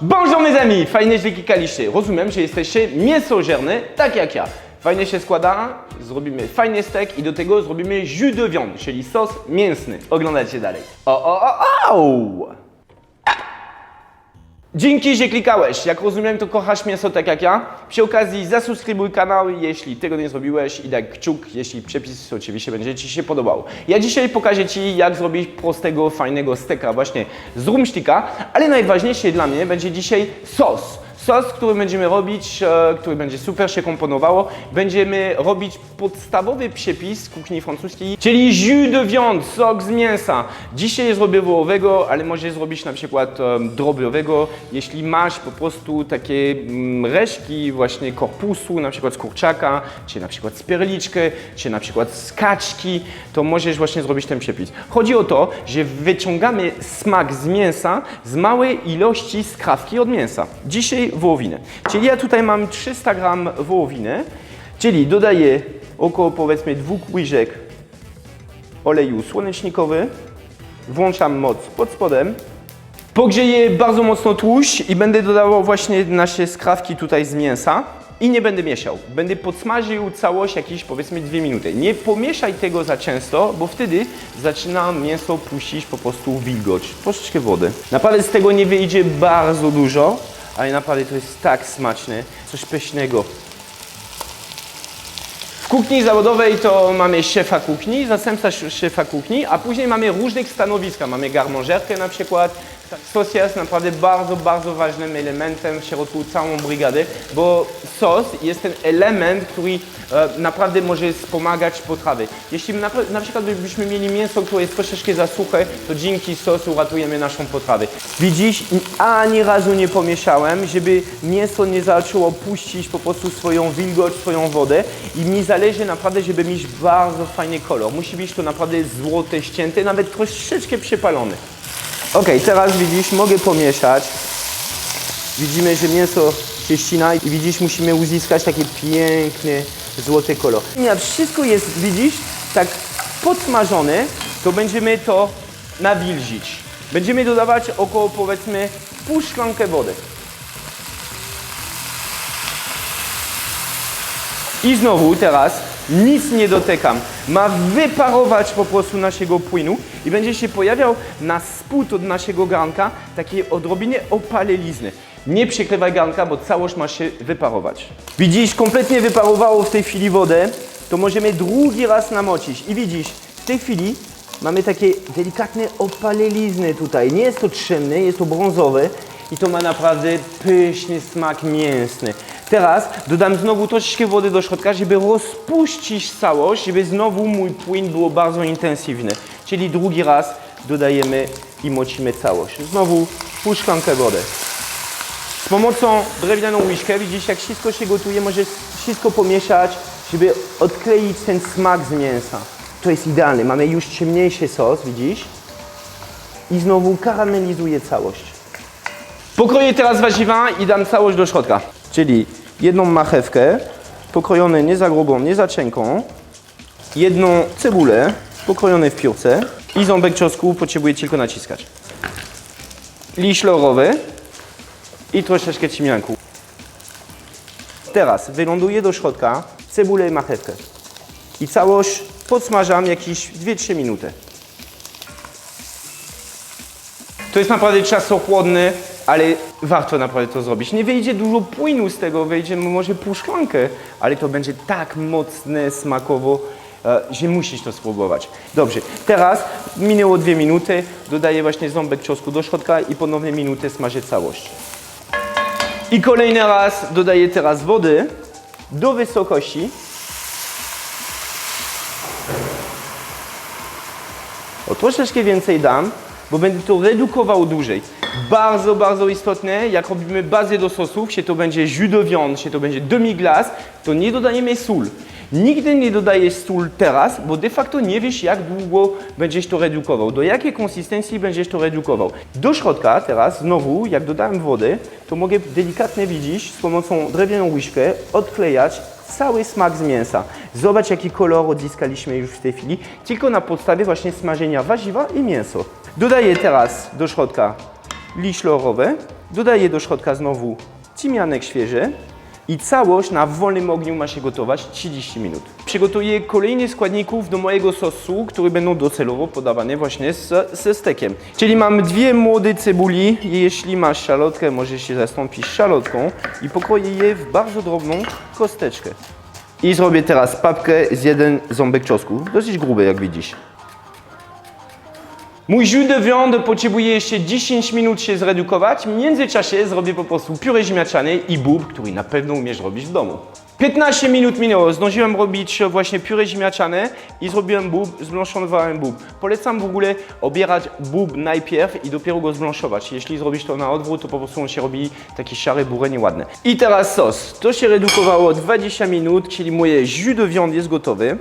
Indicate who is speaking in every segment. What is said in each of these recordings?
Speaker 1: Bonjour mes amis, fajnie, że klikaliście. Rozumiem, że jesteście mięsożerne, tak jak ja. Fajnie się składa, zrobimy fajny stek i do tego zrobimy jus de viande, czyli sos mięsny. Oglądajcie dalej. O, o, o, o! Dzięki, że klikałeś. Jak rozumiem, to kochasz mięso tak jak ja. Przy okazji zasubskrybuj kanał, jeśli tego nie zrobiłeś i daj kciuk, jeśli przepis oczywiście będzie Ci się podobał. Ja dzisiaj pokażę Ci, jak zrobić prostego, fajnego steka właśnie z rumsztika, ale najważniejsze dla mnie będzie dzisiaj sos. Sos, który będziemy robić, e, który będzie super się komponowało. Będziemy robić podstawowy przepis kuchni francuskiej, czyli jus de viande, sok z mięsa. Dzisiaj zrobię wołowego, ale możesz zrobić na przykład um, drobiowego, jeśli masz po prostu takie mm, resztki właśnie korpusu, na przykład z kurczaka, czy na przykład z perliczkę, czy na przykład z kaczki, to możesz właśnie zrobić ten przepis. Chodzi o to, że wyciągamy smak z mięsa z małej ilości skrawki od mięsa. Dzisiaj wołowinę. Czyli ja tutaj mam 300 gram wołowiny, czyli dodaję około powiedzmy dwóch łyżek oleju słonecznikowego, włączam moc pod spodem, Pogrzeję bardzo mocno tłuszcz i będę dodawał właśnie nasze skrawki tutaj z mięsa i nie będę mieszał. Będę podsmażył całość jakieś powiedzmy dwie minuty. Nie pomieszaj tego za często, bo wtedy zaczyna mięso puścić po prostu wilgoć, troszeczkę wody. Naprawdę z tego nie wyjdzie bardzo dużo, ale naprawdę to jest tak smaczne, coś pysznego. W kuchni zawodowej to mamy szefa kuchni, zastępca sz- szefa kuchni, a później mamy różnych stanowiska. Mamy garmonżerkę na przykład. Sos jest naprawdę bardzo, bardzo ważnym elementem w środku całą brygadę, bo sos jest ten element, który e, naprawdę może wspomagać potrawy. Jeśli na, na przykład byśmy mieli mięso, które jest troszeczkę za suche, to dzięki sosu ratujemy naszą potrawę. Widzisz, ani razu nie pomieszałem, żeby mięso nie zaczęło puścić po prostu swoją wilgoć, swoją wodę i mi zależy naprawdę, żeby mieć bardzo fajny kolor. Musi być to naprawdę złote, ścięte, nawet troszeczkę przypalone. Ok, teraz widzisz, mogę pomieszać. Widzimy, że mięso się ścina i widzisz, musimy uzyskać taki piękny, złoty kolor. Jak wszystko jest, widzisz, tak podsmażone, to będziemy to nawilżyć. Będziemy dodawać około powiedzmy pół szklankę wody. I znowu teraz nic nie dotykam. Ma wyparować po prostu naszego płynu i będzie się pojawiał na spód od naszego garnka takie odrobinie opalelizny. Nie przykrywaj garnka, bo całość ma się wyparować. Widzisz, kompletnie wyparowało w tej chwili wodę, to możemy drugi raz namocić. I widzisz, w tej chwili mamy takie delikatne opalelizny tutaj. Nie jest to trzemne, jest to brązowe i to ma naprawdę pyszny smak mięsny. Teraz dodam znowu troszeczkę wody do środka, żeby rozpuścić całość, żeby znowu mój płyn było bardzo intensywny. Czyli drugi raz dodajemy i mocimy całość. Znowu pół szklankę wody. Z pomocą drewnianą łyżkę, widzisz jak wszystko się gotuje, możesz wszystko pomieszać, żeby odkleić ten smak z mięsa. To jest idealne. Mamy już ciemniejszy sos, widzisz? I znowu karamelizuję całość. Pokroję teraz warzywa i dam całość do środka. Czyli jedną marchewkę, pokrojone nie za grubą, nie za cienką, jedną cebulę, pokrojone w piórce i ząbek czosnku potrzebuję tylko naciskać. Liść laurowy i troszeczkę cimianku. Teraz wyląduję do środka cebulę i marchewkę. I całość podsmażam jakieś 2-3 minuty. To jest naprawdę czasochłodne, ale warto naprawdę to zrobić. Nie wyjdzie dużo płynu z tego, wyjdzie może pół szklankę, ale to będzie tak mocne smakowo, e, że musisz to spróbować. Dobrze, teraz minęło dwie minuty, dodaję właśnie ząbek czosnku do środka i ponownie minutę smażę całość. I kolejny raz dodaję teraz wody do wysokości. O troszeczkę więcej dam, bo będę to redukował dłużej. Bardzo, bardzo istotne, jak robimy bazę do sosów, czy to będzie jus de viande, czy to będzie demi-glace, to nie dodajemy sól. Nigdy nie dodajesz sól teraz, bo de facto nie wiesz, jak długo będziesz to redukował, do jakiej konsystencji będziesz to redukował. Do środka teraz, znowu, jak dodałem wodę, to mogę delikatnie, widzisz, z pomocą drewnianą łyżkę odklejać cały smak z mięsa. Zobacz, jaki kolor odzyskaliśmy już w tej chwili, tylko na podstawie właśnie smażenia warzywa i mięso. Dodaję teraz do środka liść laurowy Dodaję do środka znowu tymianek świeży i całość na wolnym ogniu ma się gotować 30 minut. Przygotuję kolejne składników do mojego sosu, które będą docelowo podawane właśnie z, ze stekiem. Czyli mam dwie młode cebuli. Jeśli masz szalotkę, możesz się zastąpić szalotką i pokroję je w bardzo drobną kosteczkę. I zrobię teraz papkę z jeden ząbek czosnku, dosyć gruby jak widzisz. Mój jus de viande potrzebuje jeszcze 10 minut się zredukować. W międzyczasie zrobię po prostu pióre ziemniaczane i bób, który na pewno umiesz robić w domu. 15 minut minęło, zdążyłem robić właśnie pióre ziemniaczane i zrobiłem bób, zblanszowałem bób. Polecam w ogóle obierać bób najpierw i dopiero go zblanszować. Jeśli zrobisz to na odwrót, to po prostu on się robi taki szary, bury, nieładny. I teraz sos. To się redukowało 20 minut, czyli moje jus de viande jest gotowy.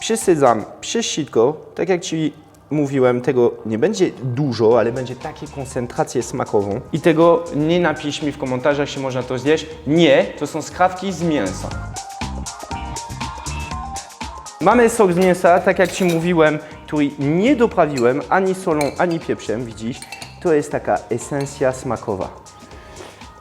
Speaker 1: Przesadzam przez sitko, tak jak Ci mówiłem, tego nie będzie dużo, ale będzie takie koncentrację smakową. I tego nie napisz mi w komentarzach, czy można to zjeść. Nie, to są skrawki z mięsa. Mamy sok z mięsa, tak jak Ci mówiłem, który nie doprawiłem ani solą, ani pieprzem, widzisz? To jest taka esencja smakowa.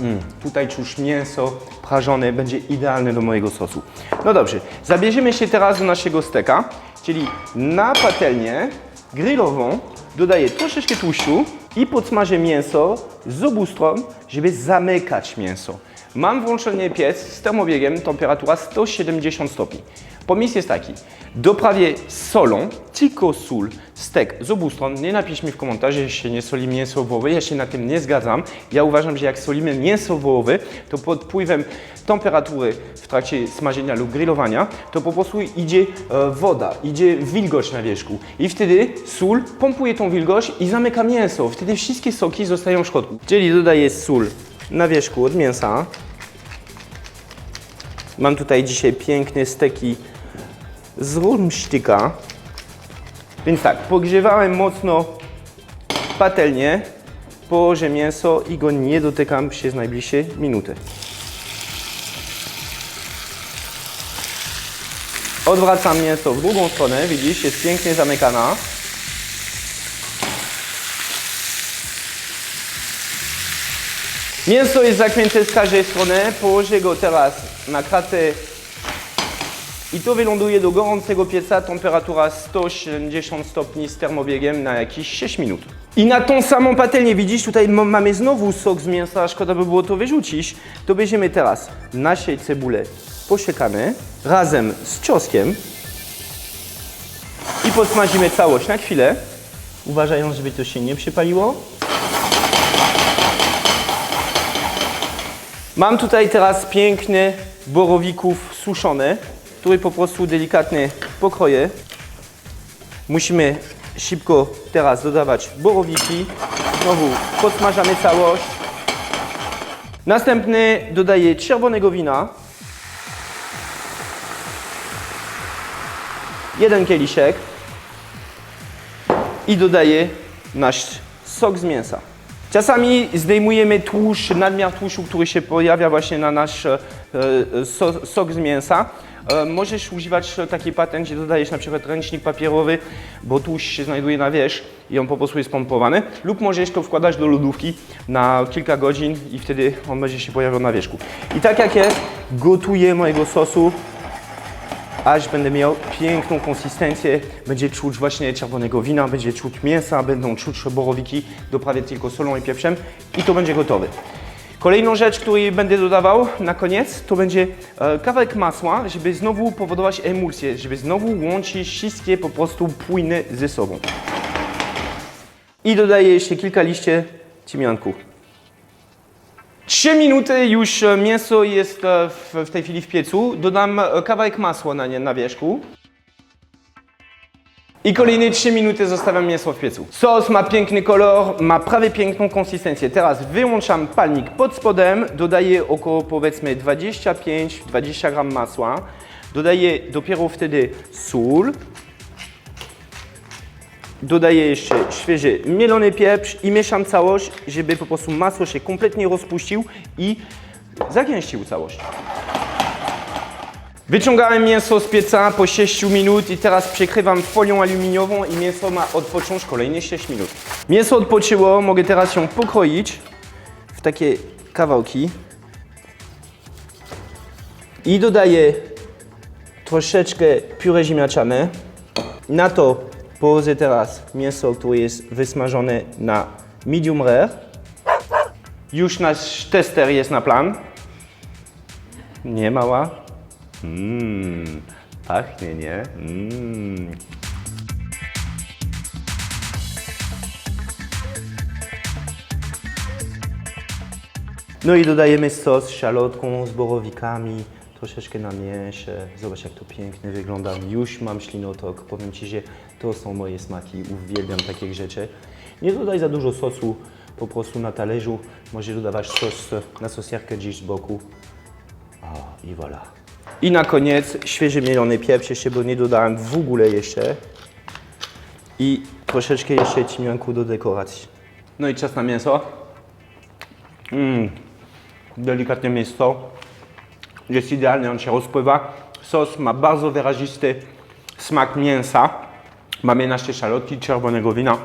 Speaker 1: Mm, tutaj czuć mięso prażone, będzie idealne do mojego sosu. No dobrze, zabierzemy się teraz do naszego steka, czyli na patelnię grillową dodaję troszeczkę tłuszczu i podsmażę mięso z obu stron, żeby zamykać mięso. Mam włączony piec z termobiegiem, temperatura 170 stopni. Pomysł jest taki, doprawię solą, tylko sól, stek z obu stron. Nie napisz mi w komentarzu, się nie soli mięso wołowe, ja się na tym nie zgadzam. Ja uważam, że jak solimy mięso wołowe, to pod wpływem temperatury w trakcie smażenia lub grillowania, to po prostu idzie e, woda, idzie wilgoć na wierzchu. I wtedy sól pompuje tą wilgoć i zamyka mięso. Wtedy wszystkie soki zostają w środku. Czyli dodaję sól na wierzchu od mięsa. Mam tutaj dzisiaj piękne steki z rumsztyka. Więc tak, pogrzewałem mocno patelnię, położę mięso i go nie dotykam przez najbliższe minuty. Odwracam mięso w drugą stronę, widzisz, jest pięknie zamykana. Mięso jest zakręte z każdej strony, położę go teraz na kratę. I to wyląduje do gorącego pieca, temperatura 170 stopni z termobiegiem na jakieś 6 minut. I na tą samą patelnię, widzisz, tutaj mamy znowu sok z mięsa, szkoda by było to wyrzucić. To bierzemy teraz naszej cebulę. Posiekane razem z czosnkiem. I podsmażymy całość na chwilę, uważając, żeby to się nie przypaliło. Mam tutaj teraz piękne borowików suszone, które po prostu delikatnie pokroję. Musimy szybko teraz dodawać borowiki. Znowu podsmażamy całość. Następny dodaję czerwonego wina. Jeden kieliszek. I dodaję nasz sok z mięsa. Czasami zdejmujemy tłuszcz, nadmiar tłuszczu, który się pojawia właśnie na nasz e, e, so, sok z mięsa. E, możesz używać taki patent, gdzie dodajesz na przykład ręcznik papierowy, bo tłuszcz się znajduje na wierzch i on po prostu jest pompowany. Lub możesz to wkładać do lodówki na kilka godzin i wtedy on będzie się pojawiał na wierzchu. I tak jak jest, gotuję mojego sosu aż będę miał piękną konsystencję, będzie czuć właśnie czerwonego wina, będzie czuć mięsa, będą czuć borowiki, doprawię tylko solą i pieprzem i to będzie gotowe. Kolejną rzecz, którą będę dodawał na koniec, to będzie e, kawałek masła, żeby znowu powodować emulsję, żeby znowu łączyć wszystkie po prostu płyny ze sobą. I dodaję jeszcze kilka liście tymianku. 3 minuty już e, mięso jest e, w, w tej chwili w piecu. Dodam e, kawałek masła na nie na wierzchu. I kolejne 3 minuty zostawiam mięso w piecu. Sos ma piękny kolor, ma prawie piękną konsystencję. Teraz wyłączam palnik pod spodem, dodaję około powiedzmy 25-20 gram masła. Dodaję dopiero wtedy sól. Dodaję jeszcze świeży mielony pieprz i mieszam całość, żeby po prostu masło się kompletnie rozpuścił i zagęścił całość. Wyciągałem mięso z pieca po 6 minut i teraz przykrywam folią aluminiową i mięso ma odpocząć kolejne 6 minut. Mięso odpoczęło, mogę teraz ją pokroić w takie kawałki i dodaję troszeczkę pióre ziemniaczane. Na to położę teraz mięso, które jest wysmażone na medium rare. Już nasz tester jest na plan. Nie mała. Mmm, pachnie, nie? Mmm. No i dodajemy sos z szalotką, z borowikami, troszeczkę na mięsie. Zobacz jak to pięknie wygląda. Już mam ślinotok. Powiem Ci, że to są moje smaki. Uwielbiam takich rzeczy. Nie dodaj za dużo sosu po prostu na talerzu. Możesz dodawać sos na sosjarkę gdzieś z boku. O, i voilà. I na koniec świeży mielony pieprz jeszcze, bo nie dodałem w ogóle jeszcze. I troszeczkę jeszcze cimianku do dekoracji. No i czas na mięso. Mm, delikatne mięso. Jest idealnie, on się rozpływa. Sos ma bardzo wyrazisty smak mięsa. Mamy nasze szalotki czerwonego wina.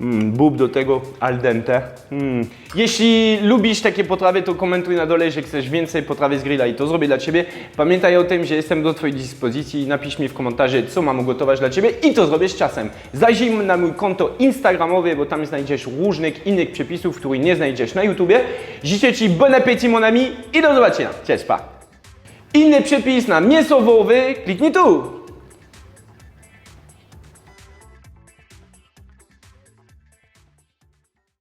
Speaker 1: Mm, bób do tego al dente. Mm. Jeśli lubisz takie potrawy, to komentuj na dole, że chcesz więcej potrawy z grilla i to zrobię dla Ciebie. Pamiętaj o tym, że jestem do Twojej dyspozycji. Napisz mi w komentarzu, co mam ugotować dla Ciebie i to zrobię z czasem. Zajrzyj na mój konto instagramowe, bo tam znajdziesz różnych innych przepisów, których nie znajdziesz na YouTubie. Życzę Ci bon appétit, mon ami i do zobaczenia. Cześć, pa! Inny przepis na mięso wołowy, kliknij tu!